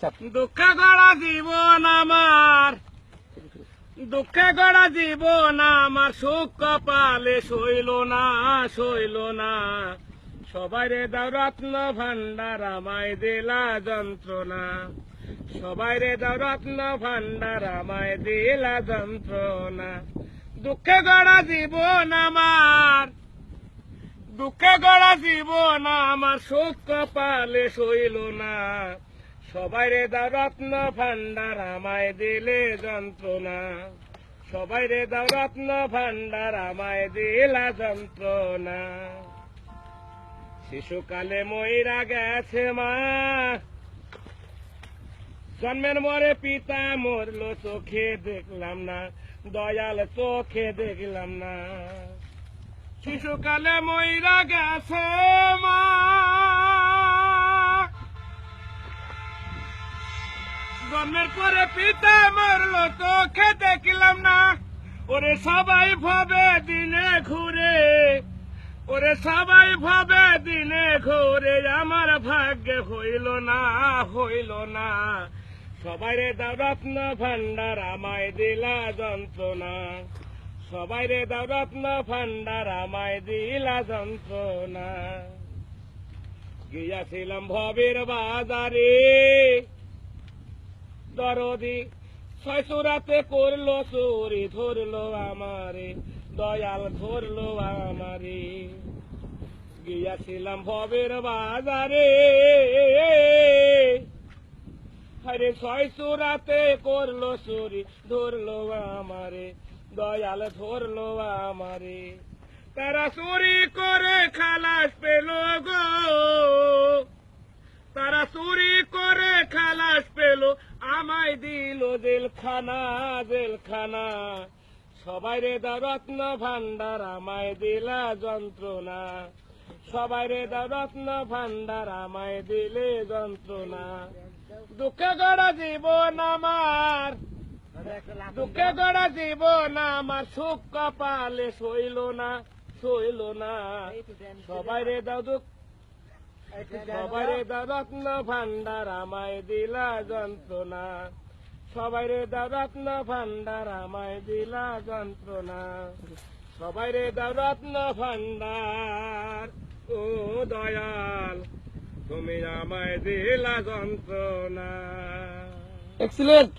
Start দুঃখে গড়া জীবন আমার। দুঃখে গড়া জীবন আমার, সুখ কপালে সইল না সইল না। সবাই রে দাও রত্ন ভান্ডার আমায় দিলা যন্ত্রণা। সবাই রে দাও রত্ন ভান্ডার আমায় দিলা যন্ত্রণা। দুঃখে গড়া জীবন আমার। দুঃখে গড়া জীবন আমার, সুখ কপালে সইল না। সবাই রে দাও রত্ন ভান্ডার আমায় দিলে যন্ত্রণা। সবাই রে দাও রত্ন ভান্ডার আমায় দিলা যন্ত্রণা। শিশুকালে ময়রা গেছে মা। জন্মের মরে পিতা মরলো চোখে দেখলাম না, দয়াল চোখে দেখলাম না। শিশুকালে ময়রা গেছে মা। জন্মের পরে পিতা মরলো খেতে দেখলাম না। ওরে সবাই ভাবে দিনে ঘুরে, ওরে সবাই ভাবে দিনে ঘুরে, আমার ভাগ্যে হইল না হইল না। সবাই রে দাও রত্ন ভান্ডার আমায় দিলা যন্ত্রণা। সবাই রে দাও রত্ন ভান্ডার আমায় দিলা যন্ত্রণা। গিয়াছিলাম ভবের বাজারে দরদি ছয়সুরাতে করল চুরি, ধরলো আমারে, দয়াল ধরলো আমারে। গিয়াছিলাম ভবের বাজারে। হরে ছয়সুরাতে করল চুরি, ধরলো আমারে, দয়াল ধরলো আমারে। তারা চুরি করে খালাস পেল গো তারা চুরি করে খালাস পেল আমায় দিল জেলখানা জেলখানা। সবাই রে দা রত্ন ভান্ডার আমায় দিলা যন্ত্রণা। সবাই রে দা রত্ন ভান্ডার আমায় দিলে যন্ত্রণা। দুঃখে গড়া জীবন আমার, দুঃখে গড়া জীবন আমার, সুখ কপালে সইল না সইল না। সবাই রে দাও দুঃখ সবাই রে দাও ভান্ডার আমায় দিলা যন্ত্রণা। সবাই রে দাও ভান্ডার আমায় দিলা যন্ত্রণা। সবাই রে দাও রত্ন ভান্ডার, ও দয়াল, তুমি আমায় দিলা যন্ত্রণা। এক্সিলেন্ট